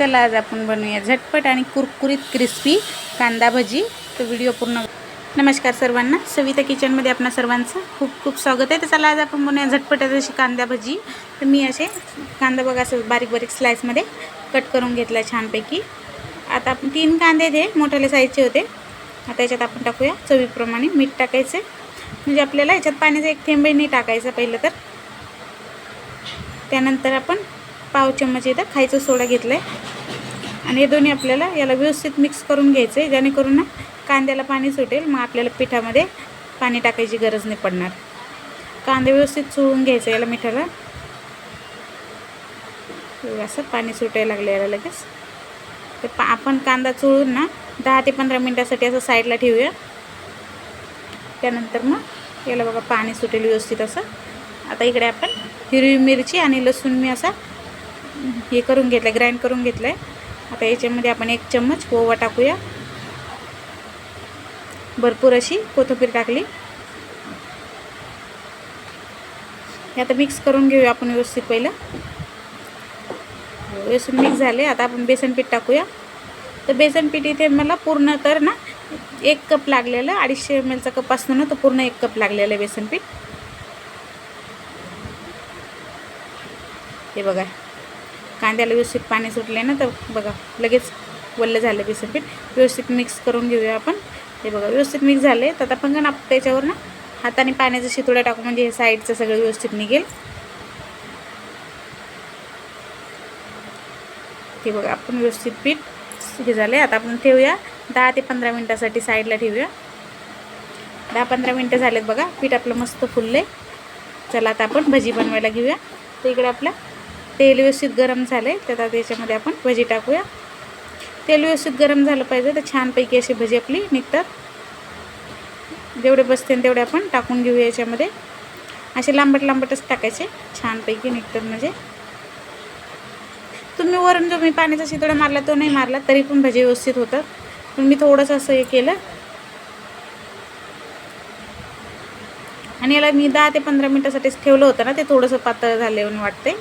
चला आज आपण बनवूया झटपट आणि कुरकुरीत क्रिस्पी कांदा भजी. तर व्हिडिओ पूर्ण नमस्कार सर्वांना. सविता किचनमध्ये आपणा सर्वांचं खूप खूप स्वागत आहे. तर चला आज आपण बनवूया झटपट अशी कांदा भजी. तर मी असे कांदा बघा असं बारीक बारीक स्लाईसमध्ये कट करून घेतला छानपैकी. आता आपण तीन कांदे जे मोठ्याले साईजचे होते आता याच्यात आपण टाकूया चवीप्रमाणे मीठ टाकायचे. म्हणजे आपल्याला याच्यात पाण्याचा एक थेंबही नाही टाकायचा पहिलं तर. त्यानंतर आपण पाव चम्मच इथं खायचं सोडा घेतला आहे आणि हे दोन्ही आपल्याला याला व्यवस्थित मिक्स करून घ्यायचं आहे जेणेकरून ना कांद्याला पाणी सुटेल मग आपल्याला पिठामध्ये पाणी टाकायची गरज नाही पडणार. कांदे व्यवस्थित चुळून घ्यायचं याला मिठाला. असं पाणी सुटायला लागलं याला लगेच. तर पा आपण कांदा चुळून ना दहा ते पंधरा मिनटासाठी असं साईडला ठेवूया. त्यानंतर मग याला बघा पाणी सुटेल व्यवस्थित असं. आता इकडे आपण हिरवी मिरची आणि लसूण मी असा हे करून घेतलं आहे ग्राइंड करून घेतलं आहे आता याच्यामध्ये आपण एक चम्मच ओवा टाकूया. भरपूर अशी कोथिंबीर टाकली. हे आता मिक्स करून घेऊया आपण व्यवस्थित पहिलं. व्यवस्थित मिक्स झाले. आता आपण बेसन पीठ टाकूया. तर बेसन पीठ इथे मला पूर्ण तर ना एक कप लागलेलं अडीचशे एम एलचा कप असतो ना तर पूर्ण एक कप लागलेलं आहे बेसन पीठ. हे बघा. कांद्याला व्यवस्थित पाणी सुटले ना तर बघा लगेच वल्लं झालं बेसन पीठ. व्यवस्थित मिक्स करून घेऊया आपण. हे बघा व्यवस्थित मिक्स झाले तर आपण पण ना त्याच्यावर ना हाताने पाण्याचं शितोड्या टाकू म्हणजे हे साईडचं सगळं व्यवस्थित निघेल. ते बघा आपण व्यवस्थित पीठ हे झाले आता आपण ठेवूया. दहा ते पंधरा मिनटासाठी साईडला ठेवूया. दहा पंधरा मिनटं झालेत बघा. पीठ आपलं मस्त फुलले चला आता आपण भजी बनवायला घेऊया. तर इकडे आपल्या तेल व्यवस्थित गरम झालं आहे तर आता त्याच्यामध्ये आपण भजी टाकूया. तेल व्यवस्थित गरम झालं पाहिजे तर छानपैकी अशी भजी आपली निघतात. जेवढे बसते तेवढे आपण टाकून घेऊया याच्यामध्ये. असे लांबट लांबटच टाकायचे छानपैकी निघतात म्हणजे. तुम्ही वरून जो मी पाण्याचा शितोडा मारला तो नाही मारला तरी पण भजी व्यवस्थित होतात. पण मी थोडंसं असं हे केलं. आणि याला मी दहा ते पंधरा मिनटासाठीच ठेवलं होतं ना ते थोडंसं पातळ झाले म्हणून वाटते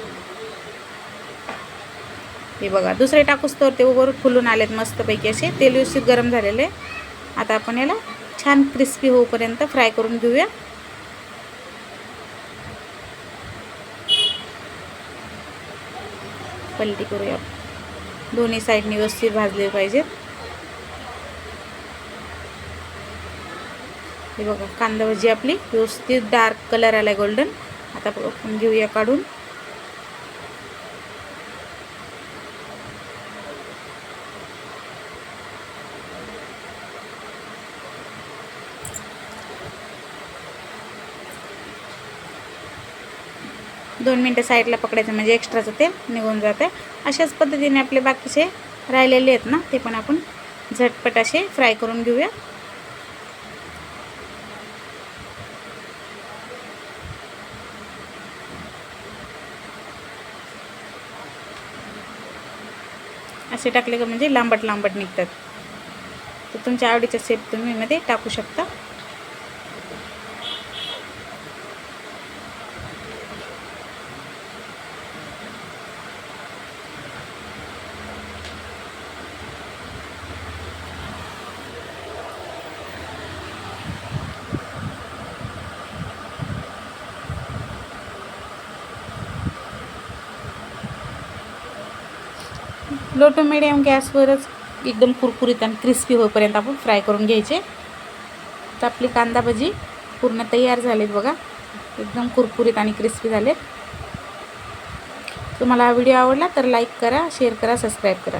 हे बघा दुसरे टाकूस तर ते वर फुलून आलेत मस्तपैकी असे. तेल व्यवस्थित गरम झालेले. आता आपण याला छान क्रिस्पी होऊपर्यंत फ्राय करून घेऊया. पलटी करूया. दोन्ही साईडने व्यवस्थित भाजले पाहिजेत. हे बघा कांदा भजी आपली व्यवस्थित डार्क कलर आला गोल्डन आता आपण घेऊया काढून. दोन मिनटं साईडला पकडायचं म्हणजे एक्स्ट्राचं तेल निघून जातं. अशाच पद्धतीने आपले बाकीचे राहिलेले आहेत ना ते पण आपण झटपट असे फ्राय करून घेऊया. असे टाकले का म्हणजे लांबट लांबट निघतात. तर तुमच्या आवडीचा सेप तुम्ही मध्ये टाकू शकता. लो टू मिडियम गॅसवरच एकदम कुरकुरीत आणि क्रिस्पी होईपर्यंत आपण फ्राय करून घ्यायचे. तर आपली कांदा भजी पूर्ण तयार झालेत बघा. एकदम कुरकुरीत आणि क्रिस्पी झालेत. तुम्हाला हा व्हिडिओ आवडला तर लाईक करा शेअर करा सबस्क्राईब करा.